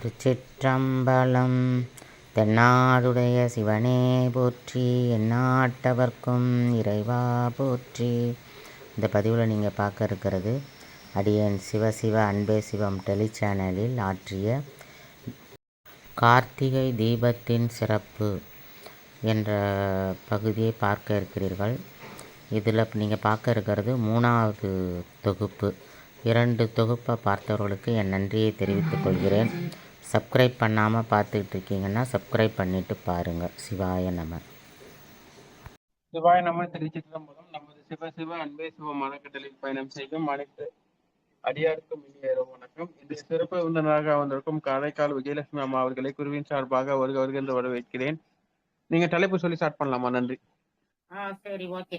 திருச்சிற்றம்பலம். தென்னாடுடைய சிவனே போற்றி எந்நாட்டவர்க்கும் இறைவா போற்றி. இந்த பதிவில் நீங்கள் பார்க்க இருக்கிறது அடியேன் சிவசிவ அன்பே சிவம் டெலி சேனலில் ஆற்றிய கார்த்திகை தீபத்தின் சிறப்பு என்ற பகுதியை பார்க்க இருக்கிறீர்கள். இதில் நீங்கள் பார்க்க இருக்கிறது மூணாவது தொகுப்பு. இரண்டு தொகுப்பை பார்த்தவர்களுக்கு என் நன்றியை தெரிவித்துக் கொள்கிறேன். சப்ஸ்கிரைப் பண்ணாமல் பார்த்துக்கிட்டு இருக்கீங்கன்னா சப்ஸ்கிரைப் பண்ணிவிட்டு பாருங்கள் சிவாய நம. சிவாய நம திருச்சிற்றம்பலம் நமது சிவ சிவ அன்பே சிவ மனக்கட்டளில் பயணம் செய்யும் அனைத்து அடியாருக்கும் இனிய வணக்கம். இந்த சிறப்பு விருந்தினராக வந்திருக்கும் காரைக்கால் விஜயலட்சுமி அம்மா அவர்களை குருவின் சார்பாக வருக வருக என்று வரவேற்கிறேன். நீங்க தலைப்பு சொல்லி ஸ்டார்ட் பண்ணலாமா? நன்றி. ஆ சரி ஓகே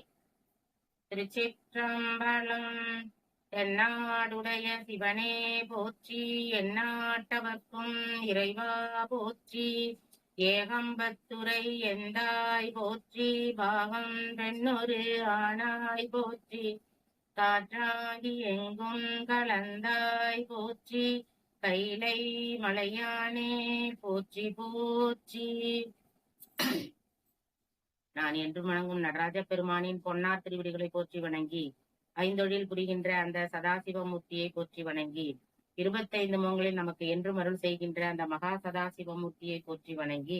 திருச்சிற்றம்பலம் தென்னாடுடைய சிவனே போற்றி எந்நாட்டவர்க்கும் இறைவா போற்றி. ஏகம்பத்துரை எந்தாய் போற்றி பாகம் பெண்ணொரு ஆனாய் போற்றி. காற்றாகி எங்கும் கலந்தாய் போற்றி. கைலை மலையானே போற்றி போற்றி. நான் என்று வணங்கும் நடராஜ பெருமானின் பொன்னார் திருவிடிகளை போற்றி வணங்கி ஐந்தொழில் புரிகின்ற அந்த சதாசிவமூர்த்தியை போற்றி வணங்கி இருபத்தைந்து முகங்களில் நமக்கு என்றும் அருள் செய்கின்ற அந்த மகா சதாசிவமூர்த்தியை போற்றி வணங்கி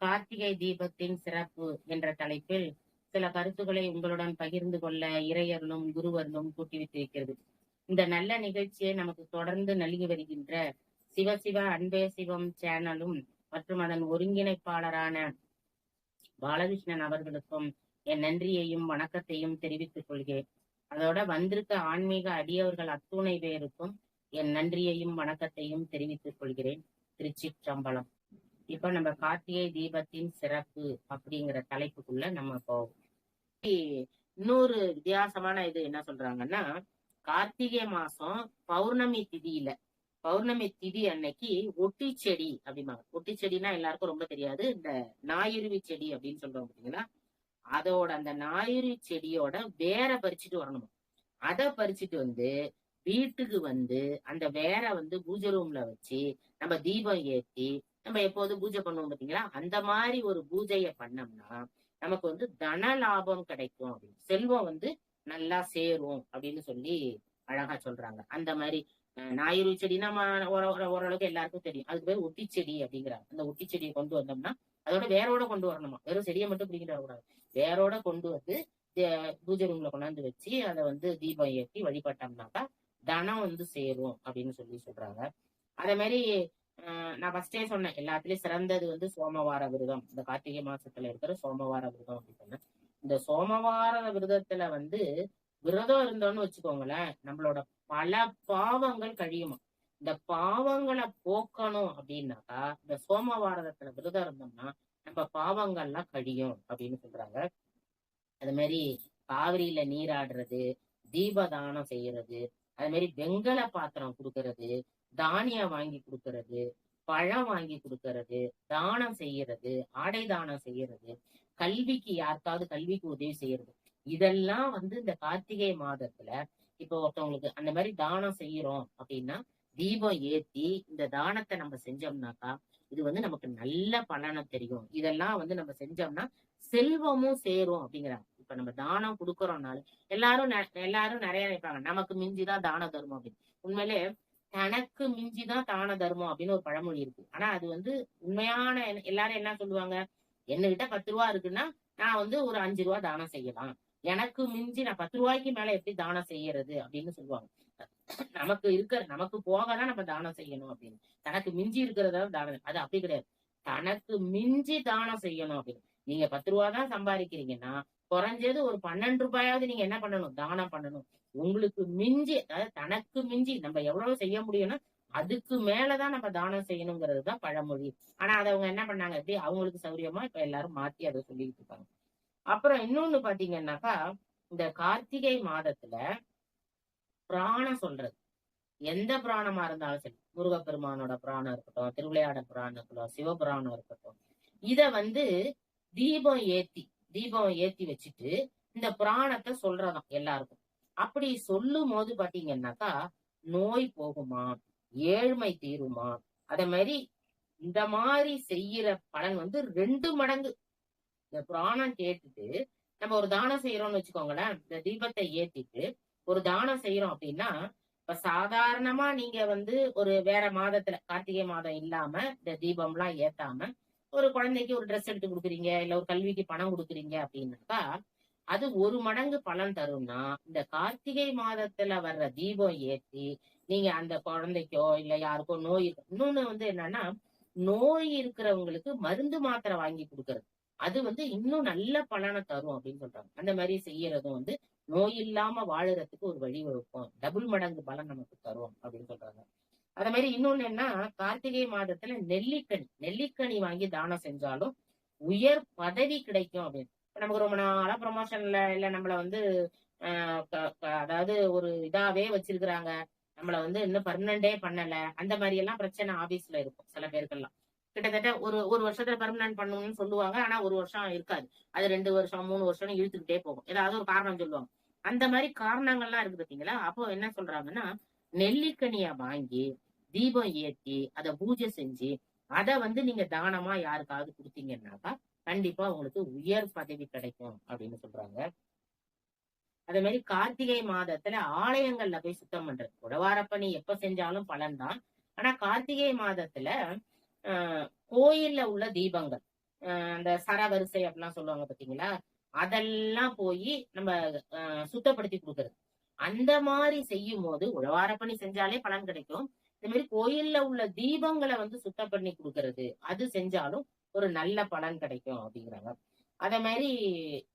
கார்த்திகை தீபத்தின் சிறப்பு என்ற தலைப்பில் சில கருத்துக்களை உங்களுடன் பகிர்ந்து கொள்ள இறையர்களும் குருவர்களும் கூட்டி வைத்திருக்கிறது இந்த நல்ல நிகழ்ச்சியை நமக்கு தொடர்ந்து நல்கி வருகின்ற சிவசிவ அன்பே சிவம் சேனலும் மற்றும் அதன் ஒருங்கிணைப்பாளரான பாலகிருஷ்ணன் அவர்களுக்கும் என் நன்றியையும் வணக்கத்தையும் தெரிவித்துக் கொள்கிறேன். அதோட வந்திருக்க ஆன்மீக அடியவர்கள் அத்துணை பேருக்கும் என் நன்றியையும் வணக்கத்தையும் தெரிவித்துக் கொள்கிறேன். திருச்சிற்றம்பலம். இப்ப நம்ம கார்த்திகை தீபத்தின் சிறப்பு அப்படிங்கிற தலைப்புக்குள்ள நம்ம போவோம். இன்னொரு வித்தியாசமான இது என்ன சொல்றாங்கன்னா கார்த்திகை மாசம் பௌர்ணமி திதியில பௌர்ணமி திதி அன்னைக்கு ஒட்டி செடி அப்படிம்பாங்க. ஒட்டி செடினா எல்லாருக்கும் ரொம்ப தெரியாது. இந்த நாயுருவி செடி அப்படின்னு சொல்றோம் பாத்தீங்கன்னா அதோட அந்த ஞாயிறு செடியோட வேரை பறிச்சுட்டு வரணும்? அதை பறிச்சுட்டு வந்து வீட்டுக்கு வந்து அந்த வேரை வந்து பூஜை ரூம்ல வச்சு நம்ம தீபம் ஏற்றி நம்ம எப்போது பூஜை பண்ணுவோம் பாத்தீங்களா அந்த மாதிரி ஒரு பூஜையை பண்ணோம்னா நமக்கு வந்து தன லாபம் கிடைக்கும் அப்படின்னு. செல்வம் வந்து நல்லா சேரும் அப்படின்னு சொல்லி அழகா சொல்றாங்க. அந்த மாதிரி ஞாயிறு செடினா ஓர- ஓரளவுக்கு எல்லாருக்கும் தெரியும். அதுக்கு பேர் ஒட்டி செடி அப்படிங்கிறாங்க. அந்த ஒட்டி செடியை கொண்டு வந்தோம்னா அதோட வேரோட கொண்டு வரணுமா? வெறும் செடியை மட்டும் பிடிக்கிட்டு வரக்கூடாது. வேரோட கொண்டு வந்து பூஜை ரூம்ல கொண்டாந்து வச்சு அதை வந்து தீபம் ஏற்றி வழிபட்டோம்னாக்கா தனம் வந்து சேரும் அப்படின்னு சொல்லி சொல்றாங்க. அதே மாதிரி நான் ஃபர்ஸ்டே சொன்னேன் எல்லாத்துலயும் சிறந்தது வந்து சோமவார விரதம். இந்த கார்த்திகை மாசத்துல இருக்கிற சோமவார விரதம் அப்படின்னு சொன்னேன். இந்த சோமவார விரதத்துல வந்து விரதம் இருந்தோம்னு வச்சுக்கோங்களேன் நம்மளோட பல பாவங்கள் கழியுமா? இந்த பாவங்களை போக்கணும் அப்படின்னாக்கா இந்த சோமவாரத்துல விரதம் இருந்தோம்னா நம்ம பாவங்கள்லாம் கழியும் அப்படின்னு சொல்றாங்க. அது மாதிரி காவிரியில நீராடுறது தீபதானம் செய்யறது அது மாதிரி வெங்கல பாத்திரம் கொடுக்கறது தானியம் வாங்கி கொடுக்கறது பழம் வாங்கி கொடுக்கறது தானம் செய்யறது ஆடை தானம் செய்யறது கல்விக்கு யாருக்காவது கல்விக்கு உதவி செய்யறது. இதெல்லாம் வந்து இந்த கார்த்திகை மாதத்துல இப்போ ஒருத்தவங்களுக்கு அந்த மாதிரி தானம் செய்யறோம் அப்படின்னா தீபம் ஏத்தி இந்த தானத்தை நம்ம செஞ்சோம்னாக்கா இது வந்து நமக்கு நல்ல பலனை தெரியும். இதெல்லாம் வந்து நம்ம செஞ்சோம்னா செல்வமும் சேரும் அப்படிங்கிறாங்க. இப்ப நம்ம தானம் கொடுக்கறோம்னால எல்லாரும் எல்லாரும் நிறைய நினைப்பாங்க நமக்கு மிஞ்சிதான் தான தர்மம் அப்படின்னு. உண்மையிலே தனக்கு மிஞ்சிதான் தான தர்மம் அப்படின்னு ஒரு பழமொழி இருக்கு. ஆனா அது வந்து உண்மையான எல்லாரும் என்ன சொல்லுவாங்க? என்னகிட்ட பத்து ரூபா இருக்குன்னா நான் வந்து ஒரு அஞ்சு ரூபா தானம் செய்யலாம். எனக்கு மிஞ்சி நான் பத்து ரூபாய்க்கு மேல எப்படி தானம் செய்யறது? அப்படின்னு சொல்லுவாங்க. நமக்கு இருக்கிற நமக்கு போகதான் நம்ம தானம் செய்யணும் அப்படின்னு. தனக்கு மிஞ்சி இருக்கிறதா தானம். அது அப்படி கிடையாது. தனக்கு மிஞ்சி தானம் செய்யணும் அப்படின்னு. நீங்க பத்து ரூபா தான் சம்பாதிக்கிறீங்கன்னா குறைஞ்சது ஒரு பன்னெண்டு ரூபாயாவது நீங்க என்ன பண்ணணும்? தானம் பண்ணணும். உங்களுக்கு மிஞ்சி அதாவது தனக்கு மிஞ்சி நம்ம எவ்வளவு செய்ய முடியும்னா அதுக்கு மேலதான் நம்ம தானம் செய்யணுங்கிறது தான் பழமொழி. ஆனா அதை அவங்க என்ன பண்ணாங்க? எப்படி அவங்களுக்கு சௌரியமா இப்ப எல்லாரும் மாத்தி அதை சொல்லிட்டு இருக்காங்க. அப்புறம் இன்னொன்னு பாத்தீங்கன்னாக்கா இந்த கார்த்திகை மாதத்துல பிராணம் சொல்றது. எந்த பிராணமா இருந்தாலும் சரி முருகப்பெருமானோட பிராணம் இருக்கட்டும் திருவிளையாட பிராணம் இருக்கட்டும் சிவபுராணம் இருக்கட்டும் இத வந்து தீபம் ஏத்தி தீபம் ஏத்தி வச்சுட்டு இந்த பிராணத்தை சொல்றதாம் எல்லாருக்கும். அப்படி சொல்லும் போது பாத்தீங்கன்னாக்கா நோய் போகுமா ஏழ்மை தீருமா அதே மாதிரி இந்த மாதிரி செய்யற பலன் வந்து ரெண்டு மடங்கு. இந்த புராணம் கேட்டுட்டு நம்ம ஒரு தானம் செய்யறோம்னு வச்சுக்கோங்களேன் இந்த தீபத்தை ஏத்திட்டு ஒரு தானம் செய்யறோம் அப்படின்னா இப்ப சாதாரணமா நீங்க வந்து ஒரு வேற மாதத்துல கார்த்திகை மாதம் இல்லாம இந்த தீபம் எல்லாம் ஏத்தாம ஒரு குழந்தைக்கு ஒரு ட்ரெஸ் எடுத்து கொடுக்குறீங்க இல்ல ஒரு கல்விக்கு பணம் கொடுக்குறீங்க அப்படின்னாக்கா அது ஒரு மடங்கு பலன் தரும்னா இந்த கார்த்திகை மாதத்துல வர்ற தீபம் ஏத்தி நீங்க அந்த குழந்தைக்கோ இல்ல யாருக்கோ நோய் இன்னொன்னு வந்து என்னன்னா நோய் இருக்கிறவங்களுக்கு மருந்து மாத்திரை வாங்கி கொடுக்கறது. அது வந்து இன்னும் நல்ல பலனை தரும் அப்படின்னு சொல்றாங்க. அந்த மாதிரி செய்யறதும் வந்து நோய் இல்லாம வாழுறதுக்கு ஒரு வழி வகுக்கும். டபுள் மடங்கு பலன் நமக்கு தரும் அப்படின்னு சொல்றாங்க. அத மாதிரி இன்னொன்னு என்ன கார்த்திகை மாதத்துல நெல்லிக்கனி நெல்லிக்கனி வாங்கி தானம் செஞ்சாலும் உயர் பதவி கிடைக்கும் அப்படின்னு. நமக்கு ரொம்ப நாளா ப்ரொமோஷன்ல இல்ல நம்மள வந்து ஆஹ் அதாவது ஒரு இதாவே வச்சிருக்கிறாங்க. நம்மள வந்து இன்னும் பர்மனண்டே பண்ணல. அந்த மாதிரி எல்லாம் பிரச்சனை ஆபீஸ்ல இருக்கும் சில பேருக்கெல்லாம். கிட்டத்தட்ட ஒரு ஒரு வருஷத்துல பர்மனன்ட் பண்ணணும்னு சொல்லுவாங்க. ஆனா ஒரு வருஷம் இருக்காது. அது ரெண்டு வருஷம் மூணு வருஷம் இழுத்துக்கிட்டே போகும். ஏதாவது ஒரு காரணம் சொல்லுவாங்க. அந்த மாதிரி காரணங்கள்லாம் இருக்கு பாத்தீங்களா? அப்போ என்ன சொல்றாங்கன்னா நெல்லிக்கனிய வாங்கி தீபம் ஏத்தி அதை பூஜை செஞ்சு அதை வந்து நீங்க தானமா யாருக்காவது கொடுத்தீங்கன்னாக்கா கண்டிப்பா உங்களுக்கு உயர் பதவி கிடைக்கும் அப்படின்னு சொல்றாங்க. அதே மாதிரி கார்த்திகை மாதத்துல ஆலயங்கள்ல போய் சுத்தம் பண்றது. உழவாரப்பணி எப்ப செஞ்சாலும் பலன் தான் ஆனா கார்த்திகை மாதத்துல கோயில்ல உள்ள தீபங்கள். அந்த சரவரிசை அப்படிலாம் சொல்லுவாங்க பாத்தீங்களா? அதெல்லாம் போய் நம்ம சுத்தப்படுத்தி கொடுக்கறது. அந்த மாதிரி செய்யும் போது உழவாரப்பணி செஞ்சாலே பலன் கிடைக்கும். இந்த மாதிரி கோயில்ல உள்ள தீபங்களை வந்து சுத்தம் பண்ணி கொடுக்கறது அது செஞ்சாலும் ஒரு நல்ல பலன் கிடைக்கும் அப்படிங்கிறாங்க. அதே மாதிரி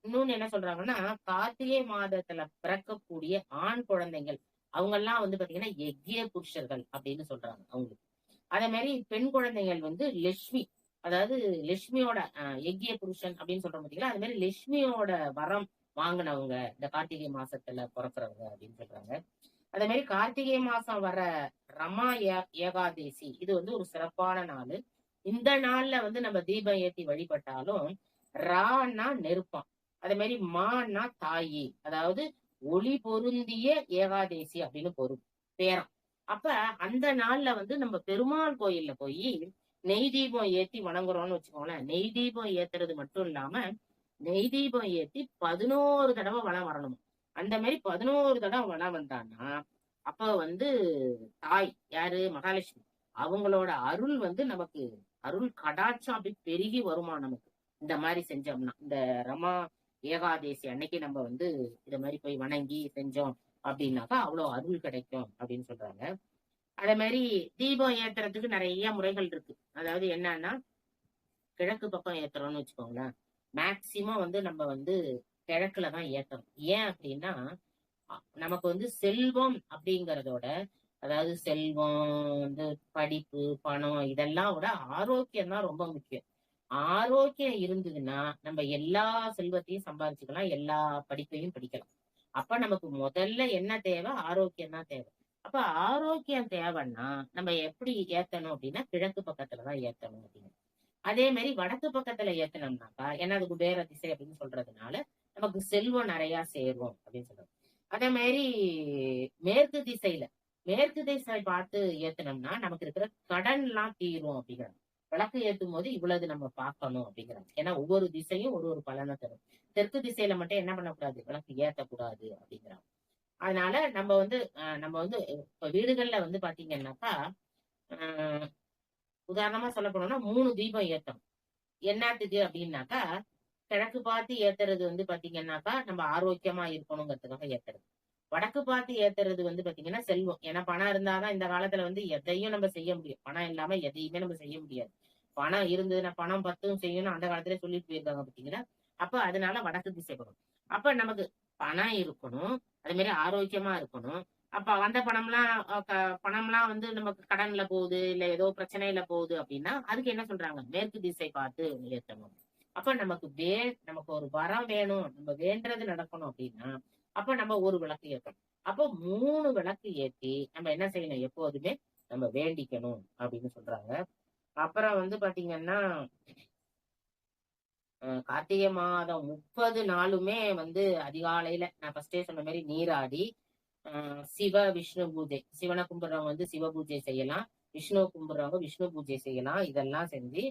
இன்னொன்னு என்ன சொல்றாங்கன்னா கார்த்திகை மாதத்துல பிறக்கக்கூடிய ஆண் குழந்தைகள் அவங்க எல்லாம் வந்து பாத்தீங்கன்னா எக்கிய புருஷர்கள் அப்படின்னு சொல்றாங்க அவங்களுக்கு. அதே மாதிரி பெண் குழந்தைகள் வந்து லட்சுமி அதாவது லட்சுமியோட அஹ், எக்கிய புருஷன் அப்படின்னு சொல்றோம் பாத்தீங்களா? அது மாதிரி லட்சுமியோட வரம் வாங்கினவங்க இந்த கார்த்திகை மாசத்துல பிறக்கிறவங்க அப்படின்னு சொல்றாங்க. அதே மாதிரி கார்த்திகை மாசம் வர ரமா ஏ- ஏகாதேசி இது வந்து ஒரு சிறப்பான நாள். இந்த நாள்ல வந்து நம்ம தீபம் ஏத்தி வழிபட்டாலும் ரான்னா நெருப்பம் அதே மாதிரி மான்னா தாயி அதாவது ஒளி பொருந்திய ஏகாதேசி அப்படின்னு பொருள் பேரம். அப்ப அந்த நாள்ல வந்து நம்ம பெருமாள் கோயில்ல போய் நெய் தீபம் ஏத்தி வணங்குறோம்னு வச்சுக்கோங்களேன். நெய் தீபம் ஏத்துறது மட்டும் இல்லாம நெய் தீபம் ஏத்தி பதினோரு தடவை வளம் வரணும்? அந்த மாதிரி பதினோரு தடவை வளம் வந்தான்னா அப்ப வந்து தாய் யாரு? மகாலட்சுமி. அவங்களோட அருள் வந்து நமக்கு அருள் கடாட்சம் அப்படி பெருகி வருமா நமக்கு? இந்த மாதிரி செஞ்சோம்னா இந்த ரமா ஏகாதேசி அன்னைக்கு நம்ம வந்து இத மாதிரி போய் வணங்கி செஞ்சோம். அப்படின்னாக்கா அவ்வளவு அருள் கிடைக்கும் அப்படின்னு சொல்றாங்க. அதே மாதிரி தீபம் ஏத்துறதுக்கு நிறைய முறைகள் இருக்கு. அதாவது என்னன்னா கிழக்கு பக்கம் ஏத்துறோம்னு வச்சுக்கோங்களேன். மேக்சிமம் வந்து நம்ம வந்து கிழக்குல தான் ஏத்தணும். ஏன் அப்படின்னா நமக்கு வந்து செல்வம் அப்படிங்கறதோட அதாவது செல்வம் வந்து படிப்பு பணம் இதெல்லாம் விட ஆரோக்கியம் தான் ரொம்ப முக்கியம். ஆரோக்கியம் இருந்ததுன்னா நம்ம எல்லா செல்வத்தையும் சம்பாதிச்சுக்கலாம் எல்லா படிப்பையும் படிக்கலாம். அப்ப நமக்கு முதல்ல என்ன தேவை? ஆரோக்கியம் தான் தேவை. அப்ப ஆரோக்கியம் தேவைன்னா நம்ம எப்படி ஏத்தணும் அப்படின்னா கிழக்கு பக்கத்துலதான் ஏத்தணும் அப்படின்னு. அதே மாதிரி வடக்கு பக்கத்துல ஏத்தனம்னாக்கா ஏன்னா அது குபேர திசை அப்படின்னு சொல்றதுனால நமக்கு செல்வம் நிறைய சேரும் அப்படின்னு சொல்றோம். அதே மாதிரி மேற்கு திசையில மேற்கு திசை பார்த்து ஏத்தனம்னா நமக்கு இருக்கிற கடன் எல்லாம் தீரும் அப்படிங்கிறாங்க. விளக்கு ஏத்தும் போது இவ்வளவு நம்ம பார்க்கணும் அப்படிங்கிறாங்க. ஏன்னா ஒவ்வொரு திசையும் ஒரு ஒரு பலனை தரும். தெற்கு திசையில மட்டும் என்ன பண்ணக்கூடாது? விளக்கு ஏத்தக்கூடாது அப்படிங்கிறாங்க. அதனால நம்ம வந்து நம்ம வந்து இப்ப வீடுகள்ல வந்து பாத்தீங்கன்னாக்கா ஆஹ் உதாரணமா சொல்ல போனோம்னா மூணு தீபம் ஏத்தம் என்னத்துக்கு அப்படின்னாக்கா கிழக்கு பார்த்து ஏத்துறது வந்து பாத்தீங்கன்னாக்கா நம்ம ஆரோக்கியமா இருக்கணுங்கிறதுக்காக ஏத்துறது. வடக்கு பார்த்து ஏத்துறது வந்து பாத்தீங்கன்னா செல்வம். ஏன்னா பணம் இருந்தாதான் இந்த காலத்துல வந்து எதையும் நம்ம செய்ய முடியும். பணம் இல்லாம எதையுமே நம்ம செய்ய முடியாது. பணம் இருந்ததுன்னா பணம் பத்தும் செய்யணும் அந்த காலத்துல சொல்லிட்டு போயிருக்காங்க பாத்தீங்கன்னா அப்ப அதனால வடக்கு திசை வரும் அப்ப நமக்கு பணம் இருக்கணும். அதே மாதிரி ஆரோக்கியமா இருக்கணும். அப்ப வந்த பணம்லாம் அஹ், பணம்லாம் வந்து நமக்கு கடன்ல போகுது இல்ல ஏதோ பிரச்சனையில போகுது அப்படின்னா அதுக்கு என்ன சொல்றாங்க? மேற்கு திசை பார்த்து ஏத்தணும் அப்ப நமக்கு வே நமக்கு ஒரு வரம் வேணும். நம்ம வேண்டது நடக்கணும் அப்படின்னா அப்ப நம்ம ஒரு விளக்கு ஏத்தணும். அப்ப மூணு விளக்கு ஏத்தி நம்ம என்ன செய்யணும்? எப்போதுமே நம்ம வேண்டிக்கணும் அப்படின்னு சொல்றாங்க. அப்புறம் வந்து பாத்தீங்கன்னா கார்த்திகை மாதம் முப்பது நாளுமே வந்து அதிகாலையில நான் ஃபர்ஸ்டே சொன்ன மாதிரி நீராடி சிவ விஷ்ணு பூஜை. சிவனை கும்பிடுறவங்க வந்து சிவ பூஜை செய்யலாம். விஷ்ணு கும்பிடுறவங்க விஷ்ணு பூஜை செய்யலாம். இதெல்லாம் செஞ்சு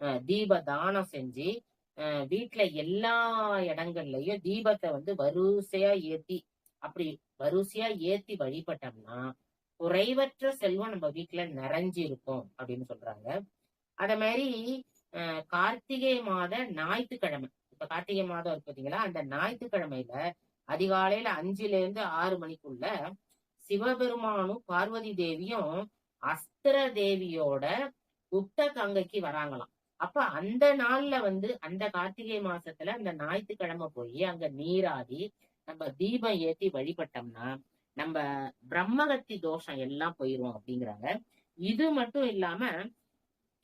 அஹ், தீப தானம் செஞ்சு வீட்டுல எல்லா இடங்கள்லயும் தீபத்தை வந்து வரிசையா ஏத்தி அப்படி வரிசையா ஏத்தி வழிபட்டோம்னா குறைவற்ற செல்வம் நம்ம வீட்டுல நிறைஞ்சு இருக்கும் அப்படின்னு சொல்றாங்க. அத மாதிரி கார்த்திகை மாத ஞாயிற்றுக்கிழமை இப்ப கார்த்திகை மாதம் இருக்கு பாத்தீங்களா? அந்த ஞாயிற்றுக்கிழமையில அதிகாலையில அஞ்சுல இருந்து ஆறு மணிக்குள்ள சிவபெருமானும் பார்வதி தேவியும் அஸ்திர தேவியோட குப்த கங்கைக்கு வராங்களாம். அப்ப அந்த நாள்ல வந்து அந்த கார்த்திகை மாசத்துல அந்த ஞாயிற்றுக்கிழமை போய் அங்க நீராடி நம்ம தீபம் ஏத்தி வழிபட்டோம்னா நம்ம பிரம்மகத்தி தோஷம் எல்லாம் போயிரும் அப்படிங்கிறாங்க. இது மட்டும் இல்லாம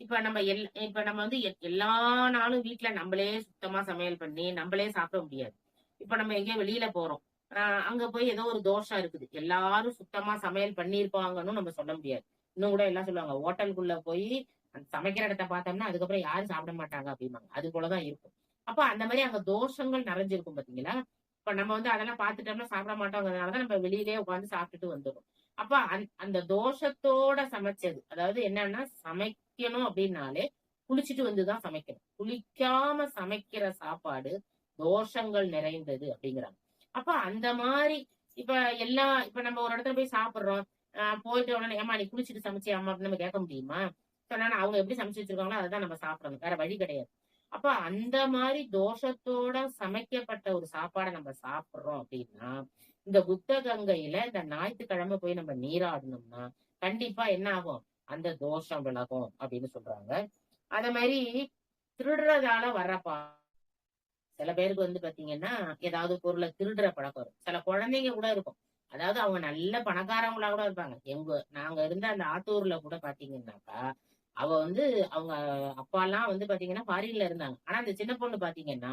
இப்ப நம்ம எல் இப்ப நம்ம வந்து எ- எல்லா நாளும் வீட்டுல நம்மளே சுத்தமா சமையல் பண்ணி நம்மளே சாப்பிட முடியாது. இப்ப நம்ம எங்கேயோ வெளியில போறோம். ஆஹ் அங்க போய் ஏதோ ஒரு தோஷம் இருக்குது. எல்லாரும் சுத்தமா சமையல் பண்ணியிருப்பாங்கன்னு நம்ம சொல்ல முடியாது. இன்னும் கூட எல்லாம் சொல்லுவாங்க ஹோட்டலுக்குள்ள போய் அந்த சமைக்கிற இடத்த பார்த்தோம்னா அதுக்கப்புறம் யாரும் சாப்பிட மாட்டாங்க அப்படிம்பாங்க. அது போலதான் இருக்கும். அப்ப அந்த மாதிரி அங்க தோஷங்கள் நிறைஞ்சிருக்கும் பாத்தீங்களா? இப்ப நம்ம வந்து அதெல்லாம் பார்த்துட்டோம்னா சாப்பிட மாட்டோங்கிறதுனாலதான் நம்ம வெளியிலேயே உட்காந்து சாப்பிட்டுட்டு வந்துடும் அப்ப அந்த அந்த தோஷத்தோட சமைச்சது அதாவது என்னன்னா சமைக்கணும் அப்படின்னாலே குளிச்சுட்டு வந்துதான் சமைக்கணும். குளிக்காம சமைக்கிற சாப்பாடு தோஷங்கள் நிறைந்தது அப்படிங்கிறாங்க. அப்ப அந்த மாதிரி இப்ப எல்லா இப்ப நம்ம ஒரு இடத்துல போய் சாப்பிடுறோம். ஆஹ் போயிட்டு உடனே ஏமா நீ குளிச்சுட்டு சமைச்சியாமா அப்படின்னு நம்ம கேட்க முடியுமா? சொன்னா அவங்க எப்படி சமைச்சு வச்சிருக்காங்களோ அதுதான் நம்ம சாப்பிடணும் வேற வழி கிடையாது. அப்ப அந்த மாதிரி தோஷத்தோட சமைக்கப்பட்ட ஒரு சாப்பாடை நம்ம சாப்பிடுறோம் அப்படின்னா இந்த புத்த கங்கையில இந்த ஞாயிற்றுக்கிழமை போய் நம்ம நீராடணும்னா கண்டிப்பா என்ன ஆகும்? அந்த தோஷம் விலகும் அப்படின்னு சொல்றாங்க. அத மாதிரி திருடுறதால வர்றப்பா சில பேருக்கு வந்து பாத்தீங்கன்னா ஏதாவது பொருளை திருடுற பழக்கம் இருக்கும் சில குழந்தைங்க கூட இருக்கும். அதாவது அவங்க நல்ல பணக்காரங்களா கூட இருப்பாங்க. எங்க நாங்க இருந்த அந்த ஆத்தூர்ல கூட பாத்தீங்கன்னாக்கா அவ வந்து அவங்க அப்பா எல்லாம் வந்து பாத்தீங்கன்னா ஃபாரின்ல இருந்தாங்க. ஆனா அந்த சின்ன பொண்ணு பாத்தீங்கன்னா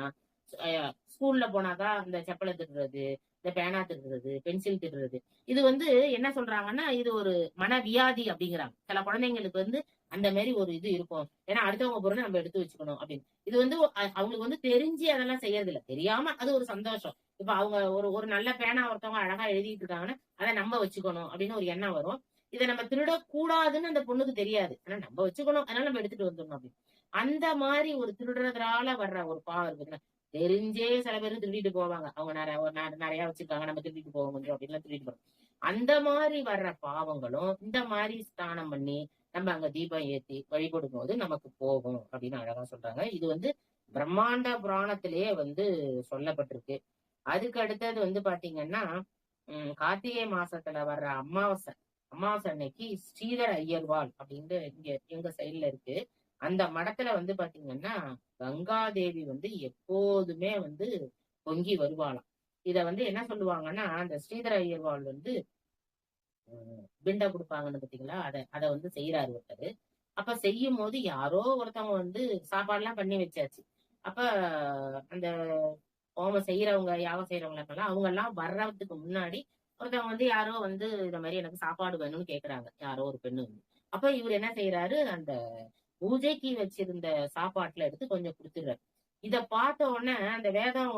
ஸ்கூல்ல போனாக்கா இந்த செப்பலை திருடுறது இந்த பேனா திருடுறது பென்சில் திருடுறது. இது வந்து என்ன சொல்றாங்கன்னா இது ஒரு மனவியாதி அப்படிங்கிறாங்க. சில குழந்தைங்களுக்கு வந்து அந்த மாதிரி ஒரு இது இருக்கும். ஏன்னா அடுத்தவங்க பொருளை நம்ம எடுத்து வச்சுக்கணும் அப்படின்னு. இது வந்து அவங்களுக்கு வந்து தெரிஞ்சு அதெல்லாம் செய்யறது இல்லை தெரியாம அது ஒரு சந்தோஷம். இப்ப அவங்க ஒரு ஒரு நல்ல பேனா ஒருத்தவங்க அழகா எழுதிட்டு இருக்காங்கன்னா அதை நம்ம வச்சுக்கணும் அப்படின்னு ஒரு எண்ணம் வரும். இதை நம்ம திருடக்கூடாதுன்னு அந்த பொண்ணுக்கு தெரியாது. ஆனா நம்ம வச்சுக்கணும். அதனால நம்ம எடுத்துட்டு வந்துடணும் அப்படின்னு. அந்த மாதிரி ஒரு திருடுறதுனால வர்ற ஒரு பாவம் இருக்குதுன்னா தெரிஞ்சே சில பேர் திருடிட்டு போவாங்க. அவங்க நிறைய நிறைய வச்சிருக்காங்க. நம்ம திருடிட்டு போவோம் கொஞ்சம் அப்படின்லாம் திருடிட்டு போறோம். அந்த மாதிரி வர்ற பாவங்களும் இந்த மாதிரி ஸ்தானம் பண்ணி நம்ம அங்க தீபம் ஏத்தி வழிபடும் போது நமக்கு போகும் அப்படின்னு அழகா சொல்றாங்க. இது வந்து பிரம்மாண்ட புராணத்திலேயே வந்து சொல்லப்பட்டிருக்கு. அதுக்கு அடுத்தது வந்து பாத்தீங்கன்னா உம் கார்த்திகை மாசத்துல வர்ற அமாவாசை. அமாவாசை அன்னைக்கு ஸ்ரீதர் ஐயர்வாள் அப்படின்னு இங்க எங்க சைடுல இருக்கு. அந்த மடத்துல வந்து பாத்தீங்கன்னா கங்காதேவி வந்து எப்போதுமே வந்து பொங்கி வருவாளாம். இத வந்து என்ன சொல்லுவாங்கன்னா அந்த ஸ்ரீதர ஐயர்வாள் வந்து உம், பிண்டை கொடுப்பாங்கன்னு பாத்தீங்களா? அத அத வந்து செய்யறாரு ஒருத்தர். அப்ப செய்யும் போது யாரோ ஒருத்தவங்க வந்து சாப்பாடு எல்லாம் பண்ணி வச்சாச்சு. அப்ப அந்த ஹோமம் செய்யறவங்க யாகம் செய்யறவங்க அவங்க எல்லாம் வர்றதுக்கு முன்னாடி ஒருத்தவங்க வந்து யாரோ வந்து இந்த மாதிரி எனக்கு சாப்பாடு வேணும்னு கேக்குறாங்க. யாரோ ஒரு பெண்ணு வந்து. அப்ப இவர் என்ன செய்யறாரு அந்த பூஜைக்கு வச்சிருந்த சாப்பாட்டுல எடுத்து கொஞ்சம் கொடுத்துடுறாரு. இத பார்த்த உடனே அந்த வேதம்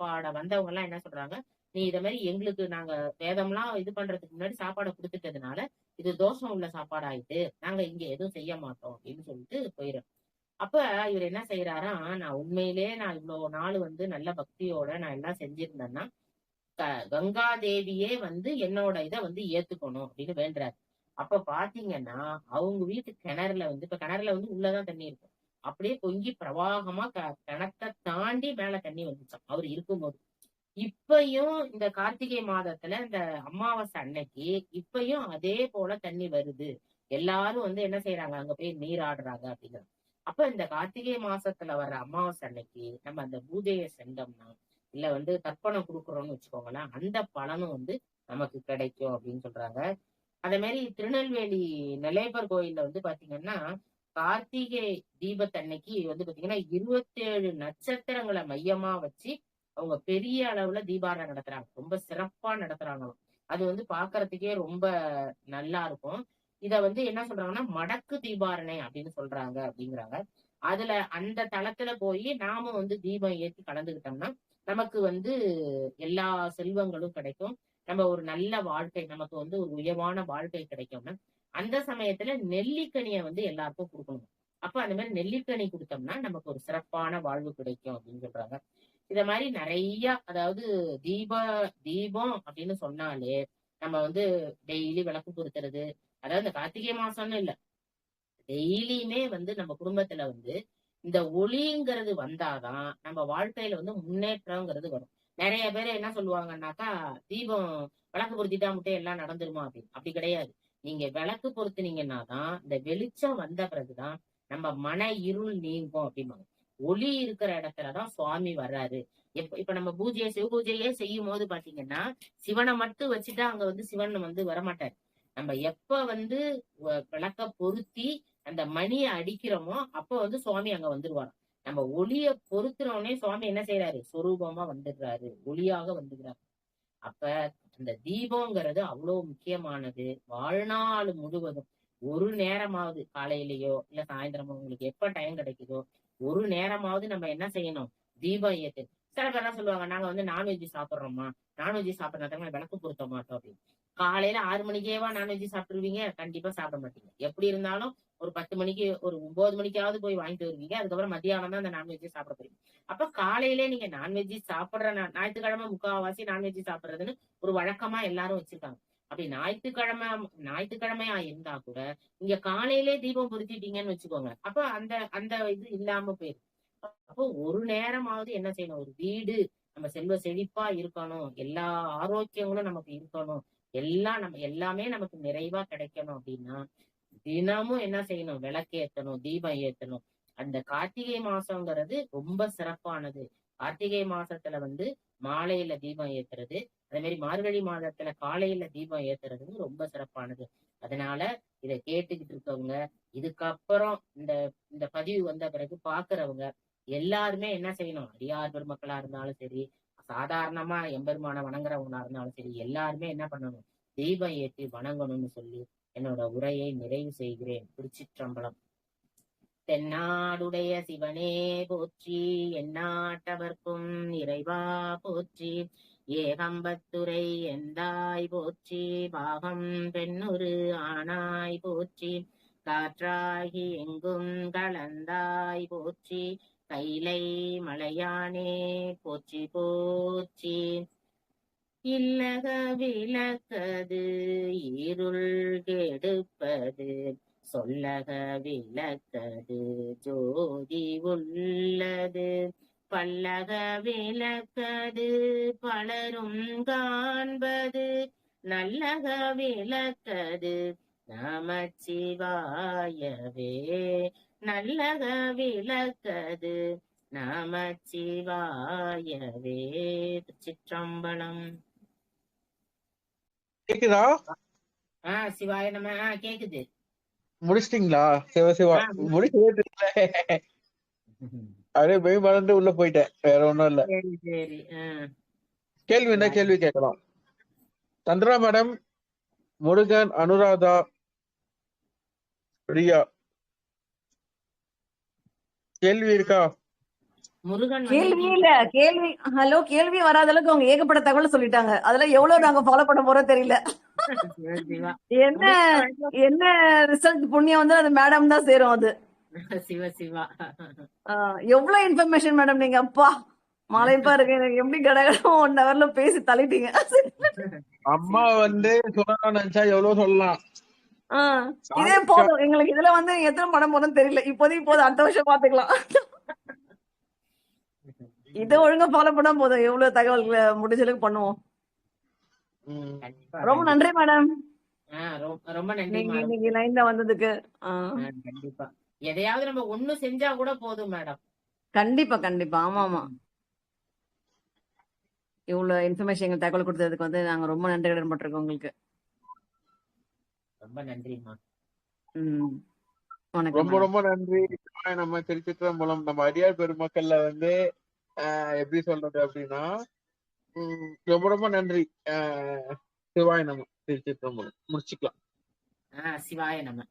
பாட வந்தவங்க எல்லாம் என்ன சொல்றாங்க? நீ இத மாதிரி எங்களுக்கு நாங்க வேதம்லாம் இது பண்றதுக்கு முன்னாடி சாப்பாடை கொடுத்துட்டதுனால இது தோஷம் உள்ள சாப்பாடு ஆயிட்டு நாங்க இங்க எதுவும் செய்ய மாட்டோம் அப்படின்னு சொல்லிட்டு போயிடும் அப்ப இவர் என்ன செய்யறாரா நான் உண்மையிலே நான் இவ்வளவு நாள் வந்து நல்ல பக்தியோட நான் எல்லாம் செஞ்சிருந்தேன்னா க- கங்காதேவியே வந்து என்னோட இதை வந்து ஏத்துக்கணும் அப்படின்னு வேண்டுறாரு. அப்ப பாத்தீங்கன்னா அவங்க வீட்டு கிணறுல வந்து இப்ப கிணறுல வந்து உள்ளதான் தண்ணி இருக்கும் அப்படியே பொங்கி பிரவாகமா க- கிணத்தை தாண்டி மேல தண்ணி வந்துச்சான் அவர் இருக்கும்போது. இப்பயும் இந்த கார்த்திகை மாதத்துல இந்த அமாவாசை அன்னைக்கு இப்பயும் அதே போல தண்ணி வருது. எல்லாரும் வந்து என்ன செய்யறாங்க அங்க போய் நீராடுறாங்க அப்படிங்கிறாங்க அப்ப இந்த கார்த்திகை மாசத்துல வர்ற அமாவாசை அன்னைக்கு நம்ம அந்த பூஜையை செஞ்சோம்னா இல்ல வந்து கற்பனை கொடுக்குறோம்னு வச்சுக்கோங்களேன் அந்த பலனும் வந்து நமக்கு கிடைக்கும் அப்படின்னு சொல்றாங்க. அதே மாதிரி திருநெல்வேலி நெல்லையப்பர் கோயில்ல வந்து பாத்தீங்கன்னா கார்த்திகை தீபத்தன்னைக்கு வந்து பாத்தீங்கன்னா இருபத்தேழு நட்சத்திரங்களை மையமா வச்சு அவங்க பெரிய அளவுல தீபாரணை நடத்துறாங்க. ரொம்ப சிறப்பா நடத்துறாங்களோ அது வந்து பாக்குறதுக்கே ரொம்ப நல்லா இருக்கும். இத வந்து என்ன சொல்றாங்கன்னா மடக்கு தீபாரணை அப்படின்னு சொல்றாங்க அப்படிங்கிறாங்க. அதுல அந்த தளத்துல போய் நாம வந்து தீபம் ஏத்தி கலந்துகிட்டோம்னா நமக்கு வந்து எல்லா செல்வங்களும் கிடைக்கும். நம்ம ஒரு நல்ல வாழ்க்கை நமக்கு வந்து ஒரு உயர்வான வாழ்க்கை கிடைக்கும்னா அந்த சமயத்துல நெல்லிக்கனியை வந்து எல்லாருக்கும் கொடுக்கணும். அப்ப அந்த மாதிரி நெல்லிக்கனி கொடுத்தோம்னா நமக்கு ஒரு சிறப்பான வாழ்வு கிடைக்கும் அப்படின்னு சொல்றாங்க. இத மாதிரி நிறைய அதாவது தீப தீபம் அப்படின்னு சொன்னாலே நம்ம வந்து டெய்லி விளக்கு பொருத்துறது. அதாவது இந்த கார்த்திகை மாசம்னு இல்ல டெய்லியுமே வந்து நம்ம குடும்பத்துல வந்து இந்த ஒளிங்கிறது வந்தாதான் நம்ம வாழ்க்கையில வந்து முன்னேற்றம்ங்கிறது வரும். நிறைய பேர் என்ன சொல்லுவாங்கன்னாக்கா தீபம் விளக்கு பொருத்திட்டா மட்டும் எல்லாம் நடந்துருமா? அப்படின்னு அப்படி கிடையாது. நீங்க விளக்கு பொருத்துனீங்கன்னா தான் இந்த வெளிச்சம் வந்த பிறகுதான் நம்ம மன இருள் நீங்கும் அப்படிம்பாங்க. ஒளி இருக்கிற இடத்துலதான் சுவாமி வர்றாரு. எப்ப இப்ப நம்ம பூஜையை சிவ பூஜையே செய்யும் போது பாத்தீங்கன்னா சிவனை மட்டும் வச்சுட்டா அங்க வந்து சிவன் வந்து வரமாட்டாரு. நம்ம எப்ப வந்து விளக்க பொருத்தி அந்த மணியை அடிக்கிறோமோ அப்ப வந்து சுவாமி அங்க வந்துருவாராம். நம்ம ஒளிய பொருத்துறோடனே சுவாமி என்ன செய்யறாரு சொரூபமா வந்துடுறாரு. ஒளியாக வந்துடுறாரு அப்ப அந்த தீபம்ங்கிறது அவ்வளவு முக்கியமானது. வாழ்நாள் முழுவதும் ஒரு நேரமாவது காலையிலயோ இல்ல சாயந்தரமோ உங்களுக்கு எப்ப டைம் கிடைக்குதோ ஒரு நேரமாவது நம்ம என்ன செய்யணும்? தீபம் ஏத்து. சில பேர் என்ன சொல்லுவாங்க நாங்க வந்து நான்வெஜ் சாப்பிடுறோமா நான்வெஜ் சாப்பிடறதுனால விளக்கு பொருத்த மாட்டோம். அப்படின்னு. காலையில ஆறு மணிக்கேவா நான்வெஜ் சாப்பிட்டுருவீங்க? கண்டிப்பா சாப்பிட மாட்டீங்க. எப்படி இருந்தாலும் ஒரு பத்து மணிக்கு ஒரு ஒன்பது மணிக்காவது போய் வாங்கிட்டு வருவீங்க. அதுக்கப்புறம் மத்தியானம் தான் அந்த நான்வெஜ்ஜே சாப்பிட போறீங்க. அப்ப காலையிலே நீங்க நான்வெஜ் சாப்பிடுற ஞாயிற்றுக்கிழமை முக்காவாசி நான்வெஜ் சாப்பிடுறதுன்னு ஒரு வழக்கமா எல்லாரும் வச்சிருக்காங்க. அப்படி ஞாயிற்றுக்கிழமை ஞாயிற்றுக்கிழமையா இருந்தா கூட நீங்க காலையிலே தீபம் பொருத்திட்டீங்கன்னு வச்சுக்கோங்க. அப்ப அந்த அந்த இது இல்லாம போயிடும் அப்போ ஒரு நேரமாவது என்ன செய்யணும்? ஒரு வீடு நம்ம செல்வ செழிப்பா இருக்கணும். எல்லா ஆரோக்கியங்களும் நமக்கு இருக்கணும். எல்லாம் நம்ம எல்லாமே நமக்கு நிறைவா கிடைக்கணும் அப்படின்னா தினமும் என்ன செய்யணும்? விளக்கு ஏத்தணும் தீபம் ஏத்தணும். அந்த கார்த்திகை மாசங்கிறது ரொம்ப சிறப்பானது. கார்த்திகை மாசத்துல வந்து மாலையில தீபம் ஏத்துறது அதே மாதிரி மார்கழி மாதத்துல காலையில தீபம் ஏத்துறது ரொம்ப சிறப்பானது. அதனால இதை கேட்டுக்கிட்டு இருக்கவங்க இதுக்கப்புறம் இந்த இந்த பதிவு வந்த பிறகு பாக்குறவங்க எல்லாருமே என்ன செய்யணும்? அடியார் பெருமக்களா இருந்தாலும் சரி சாதாரணமா எம்பெருமான வணங்குறவங்களா இருந்தாலும் சரி எல்லாருமே என்ன பண்ணணும்? தீபம் ஏற்றி வணங்கணும்னு சொல்லி என்னோட உரையை நிறைவு செய்கிறேன். திருச்சிற்றம்பலம். தென்னாடுடைய சிவனே போற்றி எந்நாட்டவர்க்கும் இறைவா போற்றி ஏகம்பத்துரை எந்தாய் போற்றி பாகம் பெண்ணுரு ஆனாய் போற்றி காற்றாகி எங்கும் கலந்தாய் போற்றி கைலை மலையானே போற்றி போற்றி. இல்லக விளக்கது இருள் கெடுப்பது. சொல்லக விளக்கது ஜோதி உள்ளது. பல்லக விளக்கது பலரும் காண்பது. நல்லக விளக்கது நமச்சிவாயவே. நல்லக விளக்கது நமச்சிவாயவே. சிற்றம்பலம். கேக்குதா? ஆஹ் சிவாய நம்ம ஆஹ் கேக்குது. முடிச்சிட்டீங்களா? சிவ சிவா ஆ, தெரியல அப்படியே மெய் மறந்து உள்ள போயிட்டேன். வேற ஒண்ணும் இல்ல. கேள்வி என்ன? கேள்வி கேட்கலாம். சந்திரா மேடம் முருகன் அனுராதா பிரியா. கேள்வி இருக்கா? முருகன் இல்ல கேள்வி ஹலோ கேள்வி வராத அளவுக்கு அவங்க ஏகப்பட்ட தகவல் சொல்லிட்டாங்க. அதுல எவ்வளவு நாங்க ஃபாலோ பண்ண போறோம் தெரியல. என்ன என்ன ரிசல்ட் புண்ணியம் வந்து அது மேடம் தான் சேரும் அது. சிவ சிவா எவ்வளவு இன்ஃபர்மேஷன் மேடம் நீங்க? அப்பா மாலைப்பா இருக்கு. எனக்கு எப்படி கடகடம் ஒன் ஹவர்ல பேசி தள்ளிட்டீங்க. அம்மா வந்து சொல்லணும்னு நினைச்சா எவ்வளவு சொல்லலாம். இதே போதும். எங்களுக்கு இதுல வந்து எத்தனை படம் போதும் தெரியல. இப்போதைக்கு போதும். அடுத்த வருஷம் பாத்துக்கலாம் இதை ஒழுங்கா ஃபாலோ பண்ணா போதும். எவ்வளவு தகவல்களை முடிஞ்ச அளவுக்கு பண்ணுவோம் ரொம்ப நன்றி மேடம் ரொம்ப நன்றி நீங்க லைன்ல வந்ததுக்கு கண்டிப்பா. எதையாவது நம்ம ஒண்ணு செஞ்சா கூட போதும் மேடம் கண்டிப்பா கண்டிப்பா. ஆமா ஆமா. இவ்வளவு இன்ஃபர்மேஷன் எங்களுக்கு தகவல் கொடுத்ததுக்கு வந்து நாங்க ரொம்ப நன்றி கடன் பட்டிருக்கோம் உங்களுக்கு. ரொம்ப நன்றிம்மா ம். ரொம்ப madam. ரொம்ப நன்றி. நம்ம திருச்சிற்றம்பலம் நம்ம அடியார் பெருமக்கள்ல வந்து எப்படி சொல்றது அப்படின்னா உம் ரொம்ப ரொம்ப நன்றி. ஆஹ் சிவாய் நம்ம திருச்சி முடிச்சுக்கலாம். ஆஹ் சிவாய நம்ம